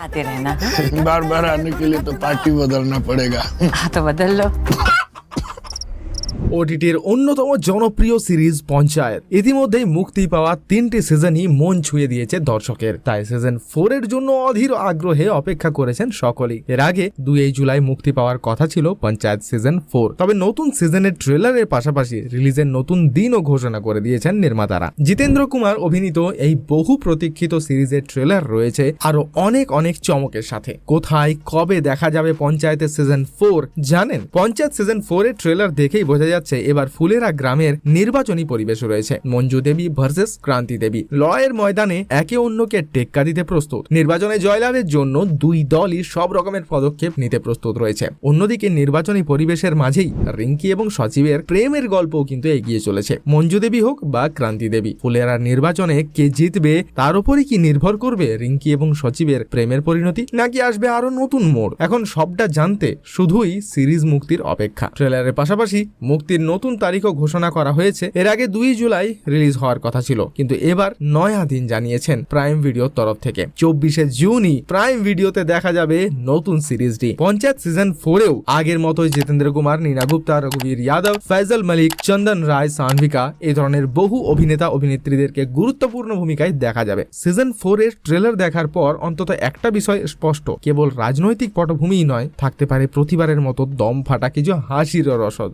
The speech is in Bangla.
आते रहना? बार बार आने के लिए तो पार्टी बदलना पड़ेगा हाँ तो बदल लो ওটিটির অন্যতম জনপ্রিয় সিরিজ পঞ্চায়েত। ইতিমধ্যেই মুক্তি পাওয়া তিনটি সিজনই মন ছুঁয়ে দিয়েছে দর্শকের। তাই সিজন ফোর এর জন্য অধীর আগ্রহে অপেক্ষা করেছেন সকলেই। এর আগে দুই জুলাই মুক্তি পাওয়ার কথা ছিল পঞ্চায়েত সিজন ফোর তবে নতুন সিজনের ট্রেলারের পাশাপাশি রিলিজের নতুন দিনও ঘোষণা করে দিয়েছেন নির্মাতারা। জিতেন্দ্র কুমার অভিনীত এই বহু প্রতীক্ষিত সিরিজের ট্রেলার রয়েছে আরও অনেক অনেক চমকের সাথে। কোথায়, কবে দেখা যাবে পঞ্চায়েতের সিজন ফোর জানেন? পঞ্চায়েত সিজন ফোর এর ট্রেলার দেখেই বোঝা যাচ্ছে, এবার ফুলেরা গ্রামের নির্বাচনী পরিবেশ রয়েছে। মঞ্জু দেবী ভার্সেস ক্রান্তি দেবী। লয়ের ময়দানে একে অন্যকে টেক্কা দিতে প্রস্তুত। নির্বাচনে জয়লাভের জন্য দুই দলই সব রকমের পদক্ষেপ নিতে প্রস্তুত রয়েছে। অন্যদিকে নির্বাচনী পরিবেশের মাঝেই রিঙ্কি এবং সচিবের প্রেমের গল্পও কিন্তু এগিয়ে চলেছে। মঞ্জু দেবী হোক বা ক্রান্তি দেবী, ফুলেরা নির্বাচনে কে জিতবে, তার উপরই কি নির্ভর করবে রিঙ্কি এবং সচিবের প্রেমের পরিণতি, নাকি আসবে আরও নতুন মোড়? এখন সবটা জানতে শুধুই সিরিজ মুক্তির অপেক্ষা। ট্রেলারের পাশাপাশি মুক্তির নতুন তারিখও ঘোষণা করা হয়েছে। এর আগে দুই জুলাই রিলিজ হওয়ার কথা ছিল। কিন্তু এবার নয়া দিন জানিয়েছেন প্রাইম ভিডিওর তরফ থেকে। চব্বিশে জুনই প্রাইম ভিডিওতে দেখা যাবে নতুন সিরিজটি। পঞ্চায়েত সিজন ফোরেও আগের মতোই জিতেন্দ্র কুমার, নীনা গুপ্তা, রঘুবীর যাদব ফয়জল মালিক, চন্দন রায়, সানভিকা এই ধরনের বহু অভিনেতা, অভিনেত্রীদেরকে গুরুত্বপূর্ণ ভূমিকায় দেখা যাবে। সিজন ফোর এর ট্রেলার দেখার পর অন্তত একটা বিষয় স্পষ্ট। কেবল রাজনৈতিক পটভূমিই নয়, থাকতে পারে প্রতিবারের মতো দম ফাটা কিছু হাসির রসদ।